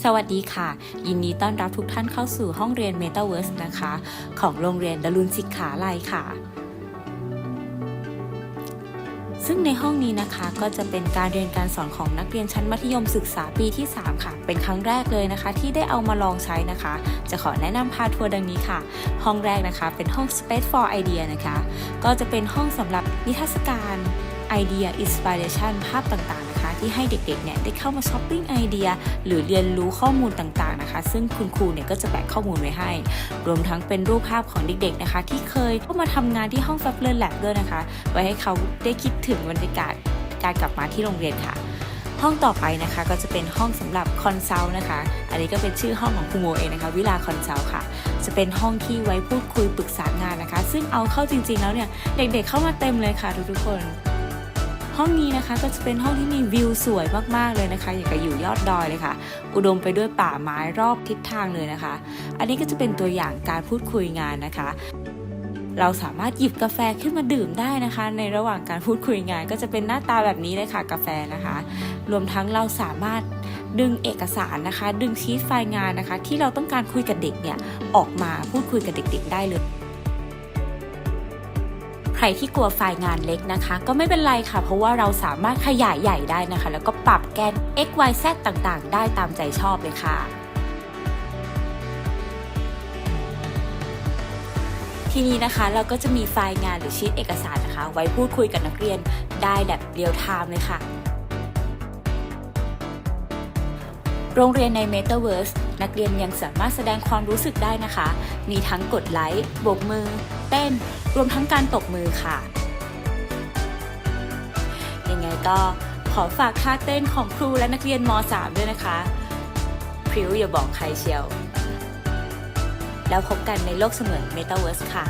สวัสดีค่ะ ยินดีต้อนรับทุกท่านเข้าสู่ห้องเรียน Metaverse นะคะ ของโรงเรียนดลุนศิกขาลัยค่ะ ซึ่งในห้องนี้นะคะก็จะเป็นการเรียนการสอนของนักเรียนชั้นมัธยมศึกษาปีที่ 3 ค่ะ เป็นครั้งแรกเลยนะคะ ที่ได้เอามาลองใช้นะคะ จะขอแนะนำพาทัวร์ดังนี้ค่ะ ห้องแรกนะคะ เป็นห้อง Space for Idea นะคะ ก็จะเป็นห้องสำหรับนิทรรศการไอเดียอินสปิเรชันภาพต่างๆ ที่ให้เด็กๆเนี่ยได้เข้ามาช้อปปิ้งไอเดีย หรือเรียนรู้ข้อมูลต่างๆนะคะ ซึ่งคุณครูเนี่ยก็จะแบกข้อมูลไว้ให้ รวมทั้งเป็นรูปภาพของเด็กๆนะคะ ที่เคยเข้ามาทำงานที่ห้อง f a b l e r Lab ด้วยนะคะ ไว้ให้เขาได้คิดถึงบรรยากาศการกลับมาที่โรงเรียนค่ะห้องต่อไปนะคะก็จะเป็นห้องสำหรับคอนซัลท์นะคะ อันนี้ก็เป็นชื่อห้องของครูโมเองนะคะ วิลาคอนซัลท์ค่ะ จะเป็นห้องที่ไว้พูดคุยปรึกษางานนะคะ ซึ่งเอาเข้าจริงๆแล้วเนี่ยเด็กๆเข้ามาเต็มเลยค่ะทุกๆคน ห้องนี้นะคะก็จะเป็นห้องที่มีวิวสวยมากๆเลยนะคะ อย่างกับอยู่ยอดดอยเลยค่ะ อุดมไปด้วยป่าไม้รอบทิศทางเลยนะคะ อันนี้ก็จะเป็นตัวอย่างการพูดคุยงานนะคะเราสามารถหยิบกาแฟขึ้นมาดื่มได้นะคะ ในระหว่างการพูดคุยงานก็จะเป็นหน้าตาแบบนี้เลยค่ะกาแฟนะคะ รวมทั้งเราสามารถดึงเอกสารนะคะ ดึงชีตไฟล์งานนะคะ ที่เราต้องการคุยกับเด็กเนี่ยออกมาพูดคุยกับเด็ก ๆ ได้เลย รที่กลัวไฟล์งานเล็กนะคะ ก็ไม่เป็นไรค่ะ เพราะว่าเราสามารถขยายใหญ่ได้นะคะ แล้วก็ปรับแกน x y z ต่างๆ ได้ตามใจชอบเลยค่ะทีนี้นะคะเราก็จะมีไฟล์งานหรือชีตเอกสารนะคะ ไว้พูดคุยกับนักเรียนได้แบบเรียลไทม์เลยค่ะ โรงเรียนใน Metaverse นักเรียนยังสามารถแสดงความรู้สึกได้นะคะ มีทั้งกดไลค์โบกมือ เต้น รวมทั้งการตบมือค่ะ ยังไงก็ขอฝากท่าเต้นของครูและนักเรียนม .3 ด้วยนะคะพริ้วอย่าบอกใครเชียว แล้วพบกันในโลกเสมือนเมตาเวิร์สค่ะ